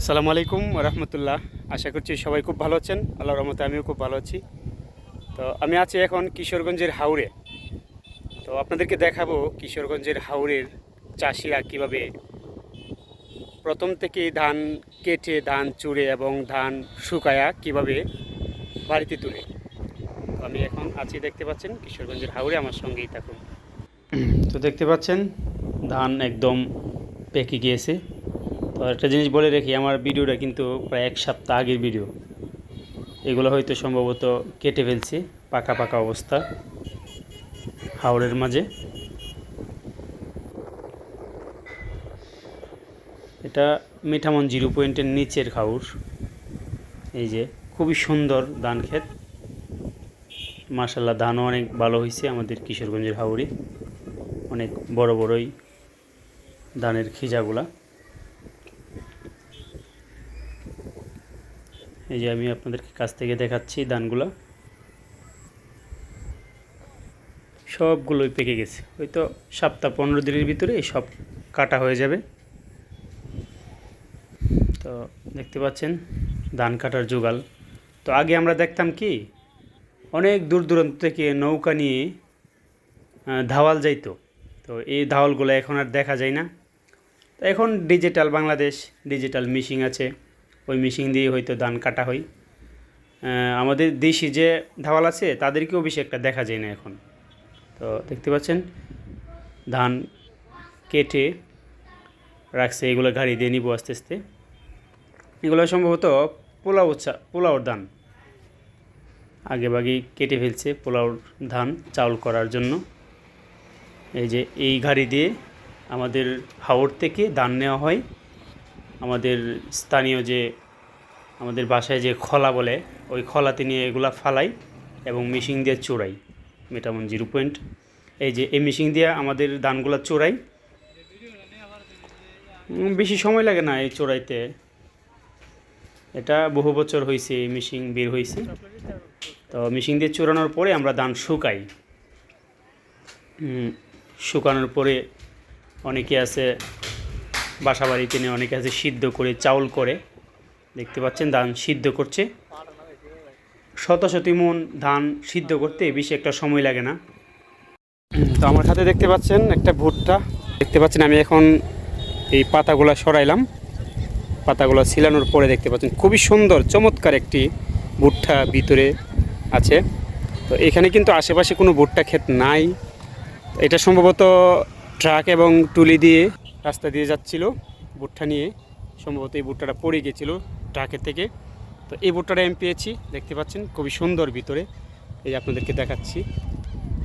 আসসালামু আলাইকুম রহমতুল্লাহ। আশা করছি সবাই খুব ভালো আছেন। আল্লাহর রহমতে আমিও খুব ভালো আছি। তো আমি আছি এখন কিশোরগঞ্জের হাওড়ে তো আপনাদেরকে দেখাবো কিশোরগঞ্জের হাওড়ের চাষিরা কীভাবে প্রথম থেকে ধান কেটে, ধান চুড়ে এবং ধান শুকায়া কীভাবে বাড়িতে তুলে। তো আমি এখন আছি, দেখতে পাচ্ছেন কিশোরগঞ্জের হাওড়ে আমার সঙ্গেই থাকুন। তো দেখতে পাচ্ছেন, ধান একদম পেকে গিয়েছে। তো একটা জিনিস বলে রাখি, আমার ভিডিওটা কিন্তু প্রায় এক সপ্তাহ আগের ভিডিও। এগুলো হয়তো সম্ভবত কেটে ফেলছি, পাকা পাকা অবস্থা, হাওড়ের মাঝে। এটা মিঠামন জিরো পয়েন্টের নিচের হাউর এই যে, খুবই সুন্দর ধান ক্ষেত। মার্শাল্লাহ ধানও অনেক ভালো হয়েছে আমাদের কিশোরগঞ্জের হাওড়ে অনেক বড় বড়ই ধানের খিজাগুলা। এই যে আমি আপনাদেরকে কাছ থেকে দেখাচ্ছি ধানগুলা সবগুলোই পেকে গেছে। হয়তো সপ্তাহ পনেরো দিনের ভিতরে সব কাটা হয়ে যাবে। তো দেখতে পাচ্ছেন, ধান কাটার জোগাল তো আগে আমরা দেখতাম কি, অনেক দূর দূরান্ত থেকে নৌকা নিয়ে ধাওয়াল যাইতো। তো এই ধাওয়ালগুলো এখন আর দেখা যায় না। তো এখন ডিজিটাল বাংলাদেশ, ডিজিটাল মিশিং আছে। ওই মেশিন দিয়ে হয়তো ধান কাটা হয়। আমাদের দেশি যে ধাওয়াল আছে, তাদেরকেও বেশি একটা দেখা যায় না এখন। তো দেখতে পাচ্ছেন, ধান কেটে রাখছে, এগুলো গাড়ি দিয়ে নিব আস্তে আস্তে। এগুলো সম্ভবত পোলাও চা, পোলাওর ধান। আগে বাগে কেটে ফেলছে পোলাওর ধান চাউল করার জন্য। এই যে এই গাড়ি দিয়ে আমাদের হাওড় থেকে ধান নেওয়া হয়। আমাদের স্থানীয় যে, আমাদের বাসায় যে খলা বলে, ওই খলাতে নিয়ে এগুলা ফালাই এবং মেশিন দিয়ে চোরাই, মেটামন জিরো পয়েন্ট। এই যে, এই মেশিন দিয়ে আমাদের ধানগুলা চোরাই। বেশি সময় লাগে না এই চোরাইতে। এটা বহু বছর হয়েছে এই মেশিন বের হয়েছে তো মেশিন দিয়ে চোরানোর পরে আমরা ধান শুকাই। শুকানোর পরে অনেকে আছে বাসা বাড়িতে নিয়ে অনেকে আছে সিদ্ধ করে, চাউল করে। দেখতে পাচ্ছেন ধান সিদ্ধ করছে। শত শত মন ধান সিদ্ধ করতে বেশি একটা সময় লাগে না। তো আমার হাতে দেখতে পাচ্ছেন একটা ভুট্টা। দেখতে পাচ্ছেন আমি এখন এই পাতাগুলো সরাইলাম। পাতাগুলো ছিলানোর পরে দেখতে পাচ্ছেন খুবই সুন্দর, চমৎকার একটি ভুট্টা ভিতরে আছে। তো এখানে কিন্তু আশেপাশে কোনো ভুট্টা ক্ষেত নাই। এটা সম্ভবত ট্রাক এবং টুলি দিয়ে রাস্তা দিয়ে যাচ্ছিল ভুট্টা নিয়ে। সম্ভবত এই ভুট্টাটা পড়ে গেছিল ট্রাকের থেকে। তো এই ভুট্টাটা আমি পেয়েছি দেখতে পাচ্ছেন, খুবই সুন্দর ভিতরে। এই আপনাদেরকে দেখাচ্ছি।